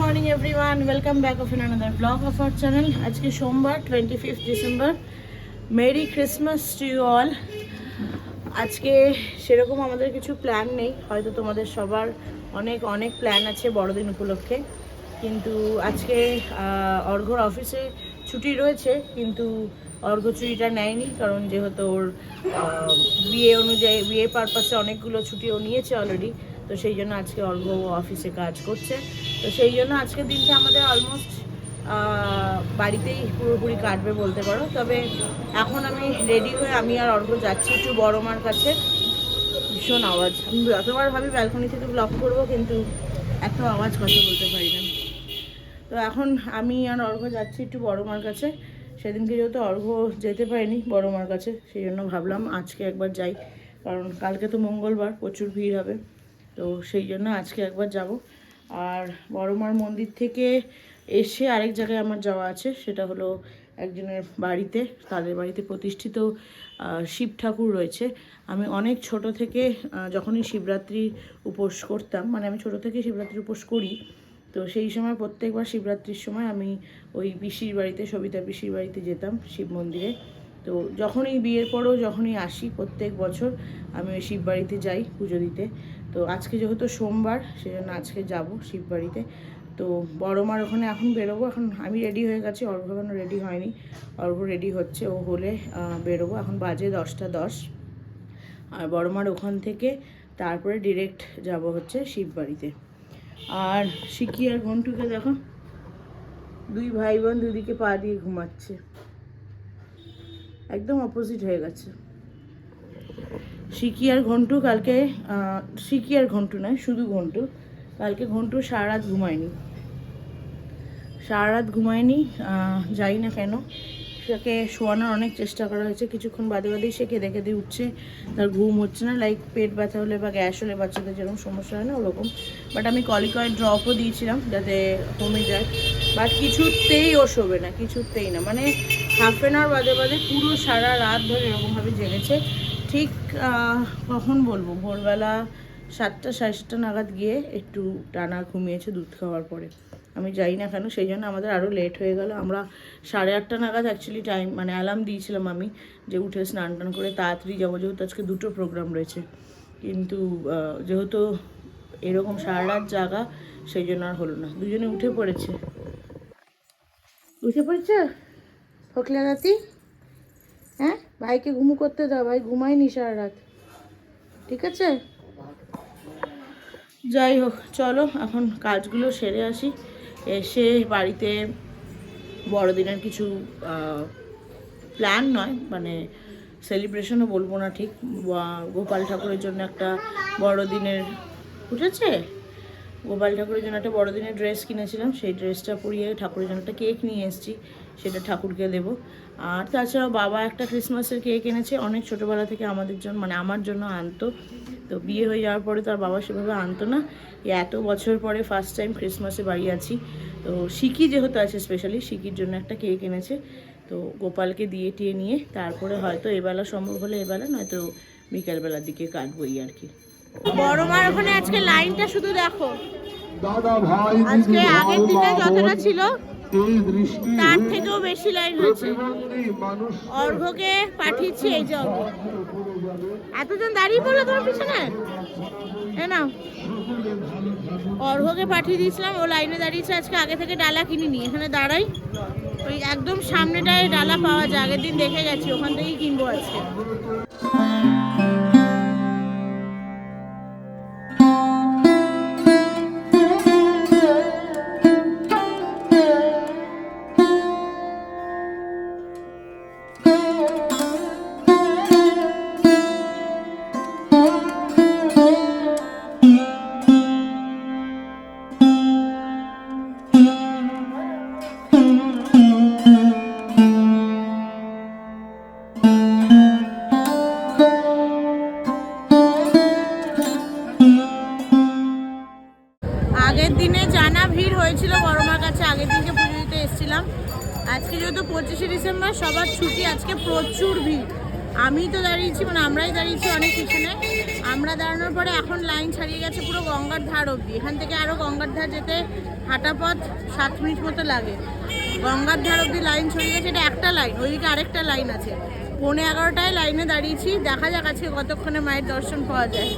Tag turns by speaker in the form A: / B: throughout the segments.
A: Morning everyone welcome back of another blog of our channel আজকে সোমবার twenty fifth December merry Christmas to you all আজকে সেরকম আমাদের কিছু প্ল্যান নেই। হয়তো তোমাদের সবার অনেক অনেক প্ল্যান আছে বড়দিন উপলক্ষে। কিন্তু আজকে আহ, অর্ঘ্যর অফিসে ছুটি রয়েছে কিন্তু অর্ঘ্য ছুটিটা নেয়নি। কারণ যেহেতু ওর বিয়ে অনুযায়ী বিয়ে পারপাসে অনেকগুলো ছুটিও নিয়েছে অলরেডি তো সেই জন্য আজকে অর্ঘ্য অফিসে কাজ করছে। তো সেই জন্য আজকের দিনটা আমাদের অলমোস্ট বাড়িতেই পুরোপুরি কাটবে বলতে পারো। তবে এখন আমি রেডি হয়ে আমি আর অর্ঘ্য যাচ্ছি একটু বড় মার কাছে। ভীষণ আওয়াজ। আমি যতবার ভাবি ব্যালকনি থেকে ব্লক করব, কিন্তু এত আওয়াজ কথা বলতে পারি না। তো এখন আমি আর অর্ঘ্য যাচ্ছি একটু বড় মার কাছে। সেদিনকে যেহেতু অর্ঘ যেতে পারিনি বড় মার কাছে, সেই জন্য ভাবলাম আজকে একবার যাই। কারণ কালকে তো মঙ্গলবার, প্রচুর ভিড় হবে। তো সেই জন্য আজকে একবার যাব। আর বড়মার মন্দির থেকে এসে আরেক জায়গায় আমার যাওয়া আছে, সেটা হলো একজনের বাড়িতে, তাদের বাড়িতে প্রতিষ্ঠিত শিব ঠাকুর রয়েছে। আমি অনেক ছোট থেকে যখনই শিবরাত্রি উপোস করতাম মানে আমি ছোট থেকে শিবরাত্রি উপোস করি, তো সেই সময় প্রত্যেকবার শিবরাত্রির সময় আমি ওই পিসির বাড়িতে, সবিতা পিসির বাড়িতে যেতাম শিব মন্দিরে। তো যখনই বিয়ের পরেও যখনই আসি, প্রত্যেক বছর আমি ওই শিব বাড়িতে যাই পুজো দিতে। তো আজকে যেহেতু সোমবার, সেজন্য আজকে যাব শিব বাড়িতে তো বড় মার ওখানে এখন বেরোবো, এখন আমি রেডি হয়ে গেছি অর্ঘ এখনও রেডি হয়নি। অর্ঘ রেডি হচ্ছে, ও হলে বেরোবো। এখন বাজে দশটা দশ। আর বড় মার ওখান থেকে তারপরে ডিরেক্ট যাব হচ্ছে শিব বাড়িতে আর সিকি আর ঘন্টুকে দেখো, দুই ভাই বোন দুদিকে পা দিয়ে ঘুমাচ্ছে। একদম অপোজিট হয়ে গেছে। সিকি আর ঘন্টু কালকে সিকি আর ঘন্টু নয়, শুধু ঘন্টু। কালকে ঘন্টু সারা রাত ঘুমায়নি। সারা রাত ঘুমায়নি জানি না কেন। তাকে শোয়ানোর অনেক চেষ্টা করা হয়েছে। কিছুক্ষণ বাদে বাদেই সে কেঁদে কেঁদে উঠছে। তার ঘুম হচ্ছে না লাইক পেট ব্যথা হলে বা গ্যাস হলে বাচ্চাদের যেরকম সমস্যা হয় না, ওরকম। বাট আমি কলিকয়েড ড্রপও দিয়েছিলাম যাতে কমে যায়। বাট কিছুতেই ও শোবে না, কিছুতেই না। মানে হাফ অ্যান আওয়ার বাদে বাদে পুরো সারা রাত ধরে এরকমভাবে জেগেছে। ঠিক কখন বলব? ভোরবেলা সাতটা, সাড়ে সাতটা নাগাদ গিয়ে একটু টানা ঘুমিয়েছে দুধ খাওয়ার পরে। আমি যাই না কেন, সেই জন্য আমাদের আরও লেট হয়ে গেল। আমরা সাড়ে আটটা নাগাদ অ্যাকচুয়ালি টাইম মানে অ্যালার্ম দিয়েছিলাম আমি যে উঠে স্নান টান করে তাড়াতাড়ি যাব, যেহেতু আজকে দুটো প্রোগ্রাম রয়েছে। কিন্তু যেহেতু এরকম সারা রাত সেই জন্য আর হলো না। দুজনে উঠে পড়েছে। উঠে পড়েছে? ফকলা রাতি হ্যাঁ? ভাইকে ঘুমু করতে দাও ভাই ঘুমায়নি সারা রাত ঠিক আছে? যাই হোক, চলো, এখন কাজগুলো সেরে আসি। এসে বাড়িতে বড়দিনের কিছু প্ল্যান নয় মানে সেলিব্রেশনও বলব না ঠিক। গোপাল ঠাকুরের জন্য একটা বড়দিনের উঠেছে গোপাল ঠাকুরের জন্য একটা বড়দিনের ড্রেস কিনেছিলাম, সেই ড্রেসটা পরিয়ে ঠাকুরের জন্য একটা কেক নিয়ে এসেছি। সেটা ঠাকুরকে দেবো। আর তাছাড়াও বাবা একটা ক্রিসমাসের কেক এনেছে অনেক ছোটোবেলা থেকে আমাদের জন্য মানে আমার জন্য আনতো। তো বিয়ে হয়ে যাওয়ার পরে তার বাবা সেভাবে আনতো না। এত বছর পরে ফার্স্ট টাইম ক্রিসমাসে বাড়ি আছি। তো সিকি যেহেতু আছে স্পেশালি সিকির জন্য একটা কেক এনেছে। তো গোপালকে দিয়ে টিয়ে নিয়ে তারপরে হয়তো এবেলা সম্ভব হলে এবেলা নয়তো বিকেলবেলার দিকে কাটবই আর কি। বড় মার ওখানে আজকে লাইনটা শুধু দেখো। আজকে আগের দিনে যতটা ছিল তার থেকেও বেশি লাইন হয়েছে। অর্ঘ্যকে পাঠিয়েছি এই যে এতজন দাঁড়িয়ে পড়ল তোমার পিছনে? এ নাও। অর্ঘ্যকে পাঠিয়ে দিয়েছিলাম ও লাইনে দাঁড়িয়েছে আজকে আগে থেকে ডালা কিনিনি। এখানে দাঁড়াই। ওই একদম সামনেটায় ডালা পাওয়া যায় আগের দিন দেখে গেছি ওখান থেকেই কিনবো আজকে। আজকে যেহেতু পঁচিশে ডিসেম্বর, সবার ছুটি, আজকে প্রচুর ভিড়। আমি তো দাঁড়িয়েছি মানে আমরাই দাঁড়িয়েছি অনেক পিছনে। আমরা দাঁড়ানোর পরে এখন লাইন ছাড়িয়ে গেছে পুরো গঙ্গার ধার অবধি। এখান থেকে আরও গঙ্গার ধার যেতে হাঁটা পথ সাত মিনিট মতো লাগে। গঙ্গার ধার অবধি লাইন ছড়িয়ে গেছে, এটা একটা লাইন, ওইদিকে আরেকটা লাইন আছে। পৌনে এগারোটায় লাইনে দাঁড়িয়েছি, দেখা যাক আজকে কতক্ষণে মায়ের দর্শন পাওয়া যায়।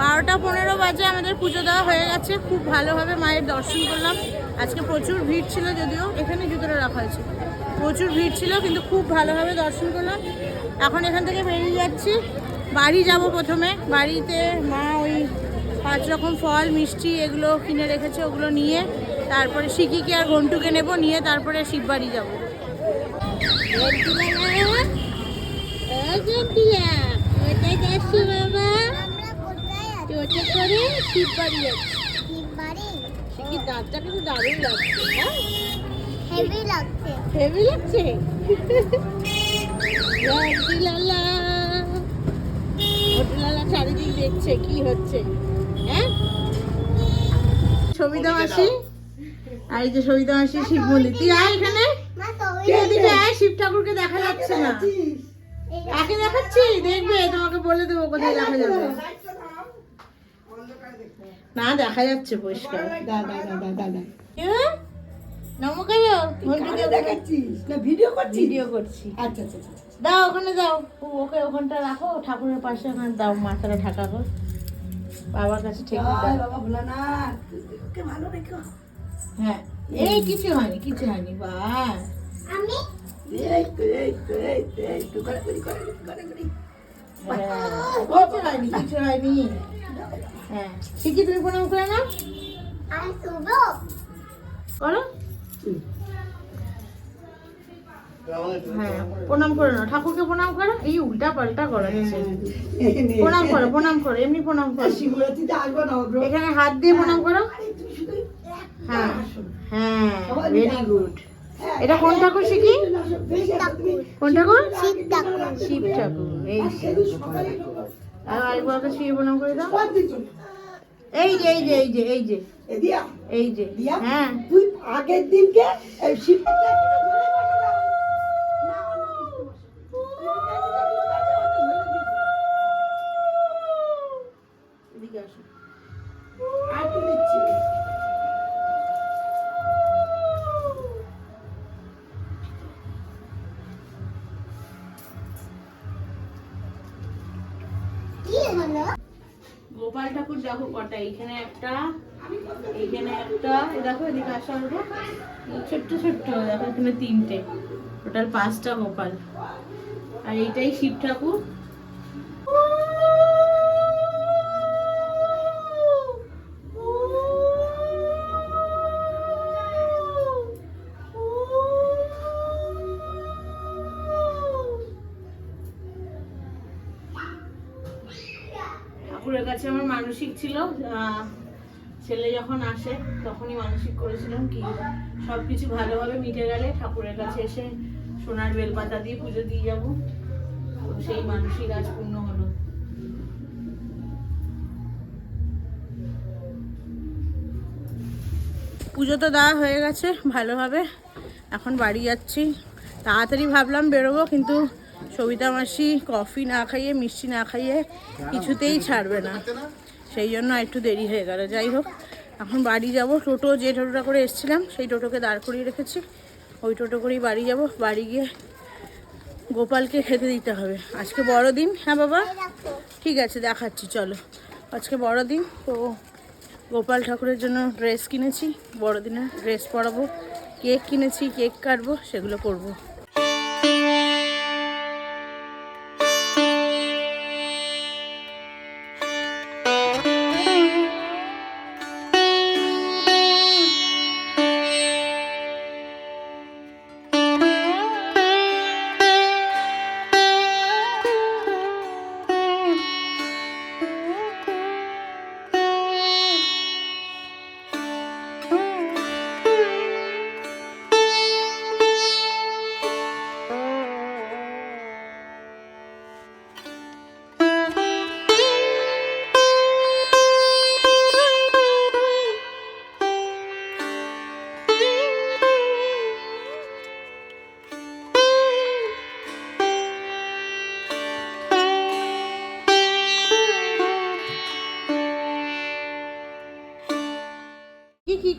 A: বারোটা পনেরো বাজে আমাদের পুজো দেওয়া হয়ে গেছে। খুব ভালোভাবে মায়ের দর্শন করলাম। আজকে প্রচুর ভিড় ছিল যদিও এখানে জুতোটা রাখা হয়েছে। প্রচুর ভিড় ছিল, কিন্তু খুব ভালোভাবে দর্শন করলাম। এখন এখান থেকে বেরিয়ে যাচ্ছি। বাড়ি যাব প্রথমে। বাড়িতে মা ওই পাঁচ রকম ফল, মিষ্টি এগুলো কিনে রেখেছে ওগুলো নিয়ে। তারপরে সিকিকে আর ঘন্টুকে নেব নিয়ে তারপরে শিববাড়ি যাব। বাবা? টোটো করে শিববাড়ি? যাচ্ছি দাঁতটা কিন্তু দারুণ লাগছে হ্যাঁ?
B: হেভি লাগছে।
A: হেভি লাগছে? লালা লালা চারিদিক দেখছে কি হচ্ছে হ্যাঁ? সবিতা মাসি আর এই যে সবিতা মাসি শিব মন্দির। তুই আয় এখানে। শিব ঠাকুরকে দেখা যাচ্ছে না। কাকে দেখাচ্ছি? দেখবে তোমাকে বলে দেবো কোথায় দেখা যাবে না দেখা যাচ্ছে পরিষ্কার দা দা দা দা দা দা নমস্কার ঘন্টুকে
C: দেখাচ্ছিস না ভিডিও করছিস
A: ভিডিও করছি
C: আচ্ছা আচ্ছা আচ্ছা
A: দাও ওখানে দাও ওকে ওখানটা রাখো ঠাকুরের পাশে ওখানে দাও মাথাটা ঢাকা কর বাবার কাছে ঠিক হ্যাঁ এই কিছু হয়নি কিছু হয়নি বা কিছু হয়নি কিছু হয়নি হ্যাঁ শিখি তুমি প্রণাম করে না করো হ্যাঁ। প্রণাম করে নাও ঠাকুরকে প্রণাম করো এই উল্টা পাল্টা করাচ্ছে প্রণাম করো। প্রণাম করো এমনি প্রণাম করো এখানে হাত দিয়ে প্রণাম করো। হ্যাঁ হ্যাঁ ভেরি গুড এটা কোন ঠাকুর শিখি কোন ঠাকুর?
B: শিব ঠাকুর।
A: শিব ঠাকুর এই আর আরেকবার শিব প্রণাম করে দাও। এই যে এই যে এই যে এই যে। এই যে হ্যাঁ।
C: তুই আগের দিনকে এই
A: গোপাল ঠাকুর দেখো কটা, এখানে একটা এখানে একটা দেখো এদিকে আসা অল্প ছোট্ট ছোট্ট, দেখো এখানে তিনটে, টোটাল পাঁচটা গোপাল। আর এইটাই শিব ঠাকুর। ঠাকুরের কাছে আমার মানসিক ছিল ছেলে যখন আসে তখনই মানসিক করেছিলাম কি সব কিছু ভালোভাবে মিটে গেলে ঠাকুরের কাছে এসে সোনার বেলপাতা দিয়ে পুজো দিয়ে যাব। সেই মানসিক আজ পূর্ণ হলো। পুজো তো দেওয়া হয়ে গেছে ভালোভাবে, এখন বাড়ি যাচ্ছি। তাড়াতাড়ি ভাবলাম বেরোবো, কিন্তু সবিতা মাসি কফি না খাইয়ে, মিষ্টি না খাইয়ে কিছুতেই ছাড়বে না। সেই জন্য একটু দেরি হয়ে গেল। যাই হোক, এখন বাড়ি যাব। টোটো যে টোটোটা করে এসেছিলাম, সেই টোটোকে দাঁড় করিয়ে রেখেছি। ওই টোটো করেই বাড়ি যাব। বাড়ি গিয়ে গোপালকে খেতে দিতে হবে। আজকে বড় দিন হ্যাঁ বাবা? ঠিক আছে, দেখাচ্ছি, চলো। আজকে বড় দিন তো গোপাল ঠাকুরের জন্য ড্রেস কিনেছি। বড়দিনের ড্রেস পরাবো, কেক কিনেছি, কেক কাটবো, সেগুলো করব।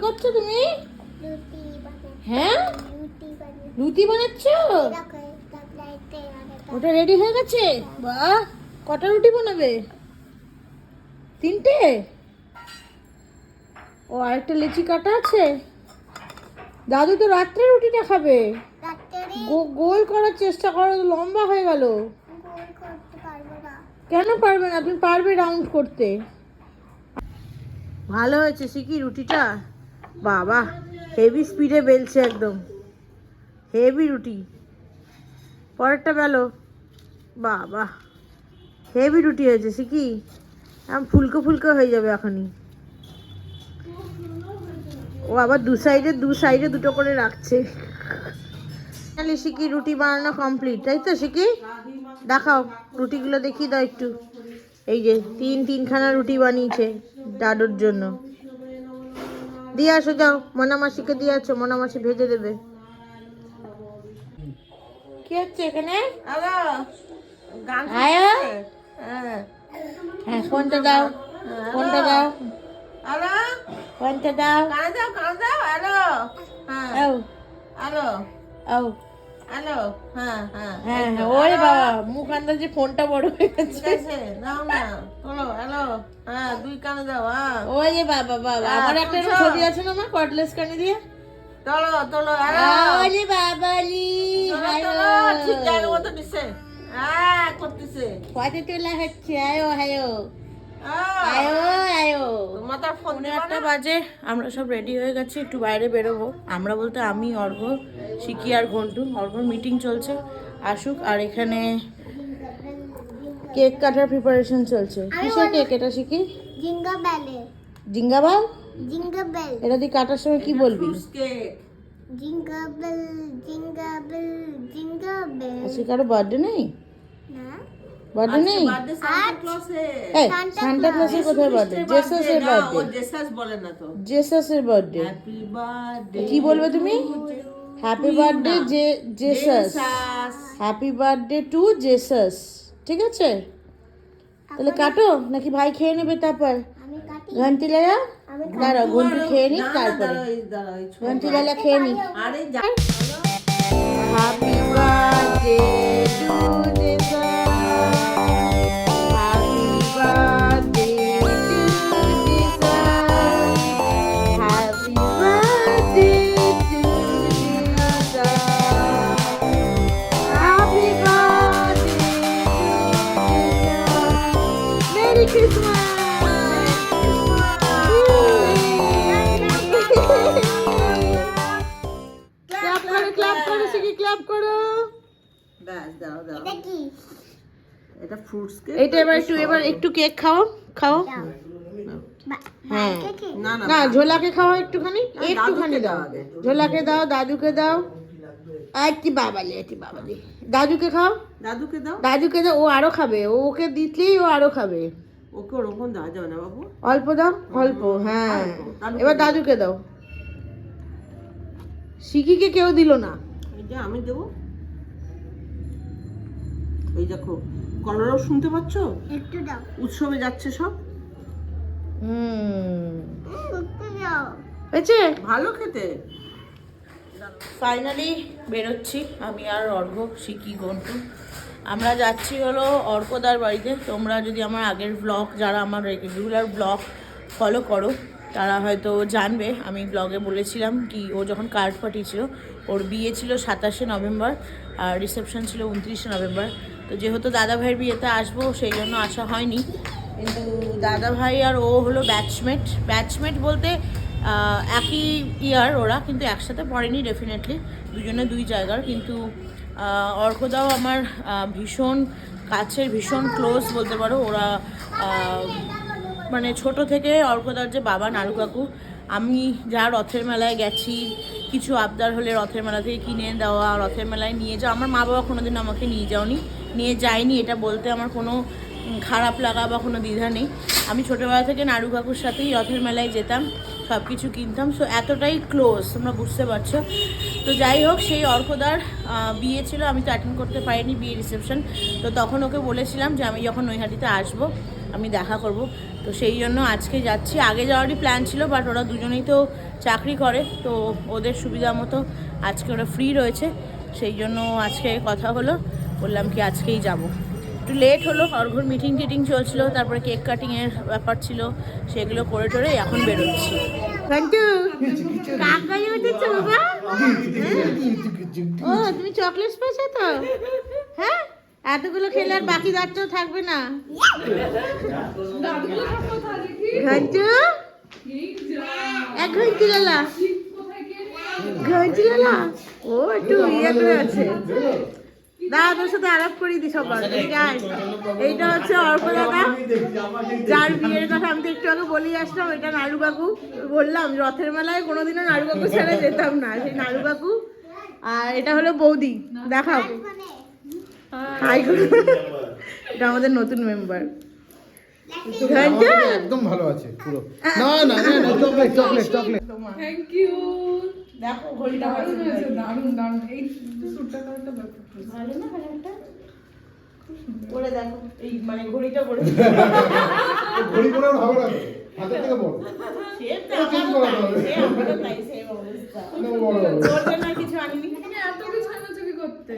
A: করছ তুমি? হ্যাঁ?
B: রুটি বানাচ্ছি।
A: ওটা রেডি হয়ে গেছে? বাহ কটা রুটি বানাবে? তিনটে? ও আরেকটা লিচি কাটা আছে? দাদু তো রাত্রে রুটিটা খাবে। গোল করার চেষ্টা করো তো লম্বা হয়ে গেল। কেন পারবে না? তুমি পারবে রাউন্ড করতে। ভালো হয়েছে শিখি রুটিটা। বাবা হেভি স্পিডে বেলছে একদম। হেভি রুটি। পরেরটা বেলো। বাবা হেভি রুটি হয়েছে শিখি এখন ফুলকো ফুলকো হয়ে যাবে এখনই। ও আবার দু সাইডে দু সাইডে দুটো করে রাখছে। তাহলে শিখি রুটি বানানো কমপ্লিট তাই তো শিখি দেখাও, রুটিগুলো দেখিয়ে দাও একটু। এই যে, তিন, তিনখানা রুটি বানিয়েছে দাদুর জন্য। দিয়ে আসো যাও মনামাসিকে দিয়ে আসো মনামাসি ভেজে দেবে। কি হচ্ছে এখানে? আয়া? হ্যাঁ। ফোনটা দাও ফোনটা দাও। ফোনটা দাও। খাঁড়া দাও হ্যাঁ। হ্যাঁ ওরে বাবা মুখ আন্দাজে ফোনটা বড় হয়ে গেছে। ওই যে বাবা বাবা আমার একটা ছবি আছে না আমার কর্ডলেস কানে দিয়ে? কত তোলা হচ্ছে? আয়ো আয়ো। আয়ো আয়ো। পৌনে আটটা বাজে আমরা সব রেডি হয়ে গেছি একটু বাইরে বেরোবো। আমরা বলতে আমি অর্ঘ শিকি আর ঘন্টু। অর্ঘর মিটিং চলছে। আসুক আর এখানে কেক কাটার প্রিপারেশন চলছে। কিসের কেক এটা শিখি
B: জিঙ্গা বেলে?
A: জিঙ্গাবাল
B: জিঙ্গা বেল
A: এটা দিয়ে কাটার সময় কি বলবি?
B: Jingle bell jingle bell jingle bell
A: আজকে কারও বার্থডে নেই?
B: না।
A: বার্থডে নেই? এই সান্টা ক্লসের কোথায় বার্থডে জেসাসের বার্থডে
D: জেসাস বলে না তো।
A: জেসাসের বার্থডে
D: হ্যাপি বার্থডে
A: কি বলবে তুমি? Happy birthday J Jesus happy birthday to Jesus ঠিক আছে? তাহলে কাটো নাকি ভাই খেয়ে নেবে তারপর?
B: আমি
A: ঘন্টি লালা দাঁড়াও ঘন্টি খেয়ে নিক তারপরে। ঘন্টি লালা খেয়ে নিক। Happy birthday to
D: fruits cake
A: এইটা এবার একটু এবার একটু কেক খাও খাও। হ্যাঁ।
D: না
A: ঝোলাকে খাওয়া একটুখানি একটুখানি দাও। ঝোলাকে দাও দাদুকে দাও। একটি বাবালি একটি বাবালি। দাদুকে খাও।
D: দাদুকে দাও।
A: দাদুকে দাও ও আরও খাবে। ও ওকে দিতলেই ও আরও খাবে।
D: ওকে ওরকম দেওয়া যাবে না বাবু।
A: অল্প দাও অল্প হ্যাঁ। এবার দাদুকে দাও। শিকিকে কেউ দিল না।
D: এই আমি দেবো। এই দেখো কলরব শুনতে পাচ্ছ?
B: একটু দাও।
D: উৎসবে যাচ্ছে সব।
A: হুম। হয়েছে
D: ভালো খেতে।
A: ফাইনালি বেরোচ্ছি আমি আর অর্ঘ শিকি গন্টু। আমরা যাচ্ছি হলো অর্কদার বাড়িতে। তোমরা যদি আমার আগের ব্লগ যারা আমার রেগুলার ব্লগ ফলো করো তারা হয়তো জানবে। আমি ব্লগে বলেছিলাম কি ও যখন কার্ড পাঠিয়েছিল ওর বিয়ে ছিল সাতাশে নভেম্বর আর রিসেপশন ছিল উনত্রিশে নভেম্বর। তো যেহেতু দাদা ভাইয়ের বিয়েতে আসব, সেই জন্য আসা হয়নি। কিন্তু দাদা ভাই আর ও হলো ব্যাচমেট ব্যাচমেট বলতে একই ইয়ার ওরা, কিন্তু একসাথে পড়েনি ডেফিনেটলি দুজনে দুই জায়গার। কিন্তু অর্কদাও আমার ভীষণ কাছের, ভীষণ ক্লোজ বলতে পারো। ওরা মানে ছোট থেকে অর্কদার যে বাবা নাড়ু কাকু, আমি যা রথের মেলায় গেছি, কিছু আবদার হলে রথের মেলা থেকে কিনে দেওয়া, রথের মেলায় নিয়ে যাওয়া, আমার মা বাবা কোনোদিন আমাকে নিয়ে যাওনি। নিয়ে যায়নি এটা বলতে আমার কোনো খারাপ লাগা বা কোনো দ্বিধা নেই। আমি ছোটোবেলা থেকে নাড়ু কাকুর সাথেই রথের মেলায় যেতাম সব কিছু কিনতাম। সো এতটাই ক্লোজ তোমরা বুঝতে পারছ। তো যাই হোক, সেই অর্কদার বিয়ে ছিল, আমি তো অ্যাটেন্ড করতে পারিনি বিয়ে রিসেপশন তো তখন ওকে বলেছিলাম যে আমি যখন নৈহাটিতে আসব, আমি দেখা করব। তো সেই জন্য আজকে যাচ্ছি। আগে যাওয়ারই প্ল্যান ছিল বাট ওরা দুজনেই তো চাকরি করে, তো ওদের সুবিধা মতো আজকে ওরা ফ্রি রয়েছে। সেই জন্য আজকে কথা হলো। বললাম কি আজকেই যাব। একটু লেট হলো অর্ঘর মিটিং টিটিং চলছিল, তারপরে কেক কাটিংয়ের ব্যাপার ছিল, সেগুলো করে টোরে এখন বেরোচ্ছি। ও, তুমি চকলেটস পেয়েছ তো? হ্যাঁ? এতগুলো খেলে আর বাকি দাঁতটাও থাকবে না। ঘন্টু এক ঘন্টি ও, একটু ইয়ে আছে। দাদা তোর সাথে আলাপ করিয়ে দি। সবার যাই। এইটা হচ্ছে অর্ক দাদা যার বিয়ের কথা আমি তো একটু আগে বলেই আসলাম এটা নাড়ু কাকু বললাম রথের মেলায় কোনোদিনও নাড়ু কাকু ছাড়া যেতাম না সেই নাড়ু কাকু আর এটা হলো বৌদি দেখাও। এটা আমাদের নতুন মেম্বার
E: একদম ভালো আছে পুরো। না না না না chocolate chocolate chocolate.
F: Thank you
A: দেখো ঘড়িটা
F: দারুণ হয়েছে দারুণ দারুণ। এই স্যুটটা তো
A: ভালো না কালারটা? পরে দেখো এই মানে ঘড়িটা পরে।
E: ঘড়ি আর হবে না। হাতের থেকে বড়।
A: কিছু আনিনি?
F: এত কিছু করতে?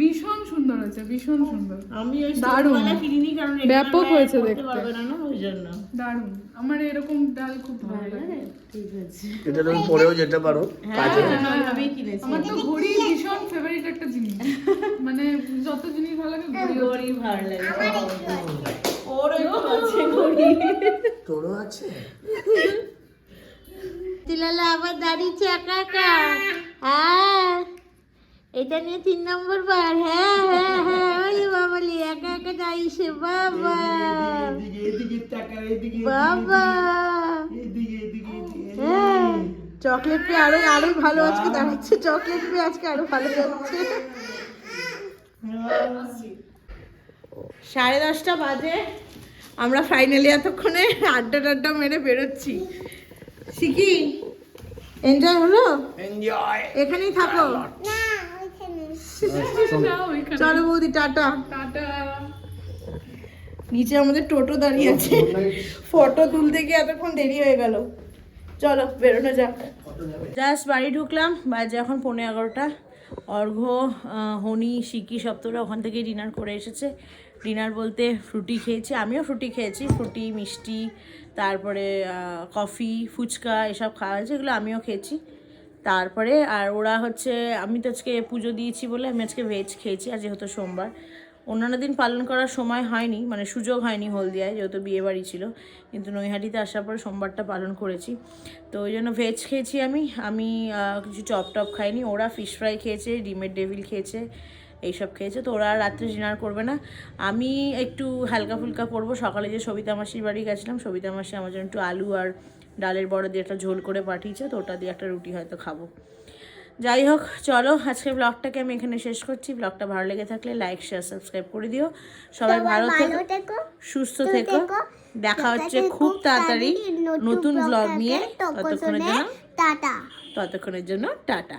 F: ভীষণ সুন্দর হয়েছে ভীষণ সুন্দর
A: আমি ওই
F: দারুণ।
A: কিনিনি কারণ
F: ব্যাপক হয়েছে দেখতে।
A: পারবে না না, ওই জন্য।
F: দারুণ আমার এরকম ডাল খুব ভালো লাগে
A: ঠিক আছে।
G: এটা তুমি পরেও যেতে পারো
A: হ্যাঁ, আমি কিনেছি।
F: আমার তো ঘড়ি ভীষণ ফেভারিট একটা জিনিস মানে যত জিনিস ভালো লাগে ঘড়ি
A: ঘড়ি ভালো লাগে। ওরও আছে ঘড়ি।
G: তোরও আছে
A: তিলালা আবার দাঁড়িয়েছে একা একা হ্যাঁ এটা নিয়ে তিন নম্বর বার। হ্যাঁ হ্যাঁ হ্যাঁ ওরে বাবালি একা একা দাঁড়িয়েছে বাবা। বাবা। হ্যাঁ চকলেট পেয়ে আরও আরও ভালো আজকে দাঁড়াচ্ছে চকলেট পেয়ে আজকে আরও ভালো যাচ্ছে সাড়ে দশটা বাজে। আমরা ফাইনালি এতক্ষণে আড্ডা টাড্ডা মেরে বেরোচ্ছি। শিখি? এনজয় হলো?
G: এনজয়
A: এখানেই থাকো।
B: না
A: চলো বৌদি টাটা।
F: টাটা।
A: নিচে আমাদের টোটো দাঁড়িয়ে আছে। ফটো তুলতে গিয়ে এতক্ষণ দেরি হয়ে গেল। চলো বেরোনো যাক। জাস্ট বাড়ি ঢুকলাম বাজে এখন পনেরো এগারোটা। অর্ঘ্য হনি সিকি সব তোরা ওখান থেকে ডিনার করে এসেছে। ডিনার বলতে ফ্রুটি খেয়েছি আমিও ফ্রুটি খেয়েছি। ফ্রুটি মিষ্টি তারপরে কফি ফুচকা এসব খাওয়া হয়েছে এগুলো আমিও খেয়েছি। তারপরে আর ওরা হচ্ছে, আমি তো আজকে পুজো দিয়েছি বলে আমি আজকে ভেজ খেয়েছি, আর যেহেতু সোমবার। অন্যান্য দিন পালন করার সময় হয়নি মানে সুযোগ হয়নি হলদিয়ায়, যেহেতু বিয়ে বাড়ি ছিল। কিন্তু নৈহাটিতে আসার পর সোমবারটা পালন করেছি। তো ওই জন্য ভেজ খেয়েছি আমি। আমি কিছু চপ টপ খাইনি। ওরা ফিশ ফ্রাই খেয়েছে, ডিমের ডেভিল খেয়েছে, এইসব খেয়েছে। তো ওরা রাত্রে ডিনার করবে না। আমি একটু হালকা ফুলকা পরবো সকালে যে সবিতা মাসির বাড়ি গেছিলাম, সবিতা মাসি আমার জন্য একটু আলু আর ডালের বড় দিয়ে একটা ঝোল করে পাঠিয়েছে তো ওটা দিয়ে একটা রুটি হয়তো খাব। যাই হোক চলো আজকে ব্লগটাকে আমি এখানে শেষ করছি। ব্লগটা ভালো লেগে থাকলে লাইক শেয়ার সাবস্ক্রাইব করে দিও। সবাই ভালো থেকো সুস্থ থেকো। দেখা হচ্ছে খুব তাড়াতাড়ি নতুন ব্লগ নিয়ে। ততক্ষণের জন্য
B: টাটা।
A: ততক্ষণের জন্য টাটা।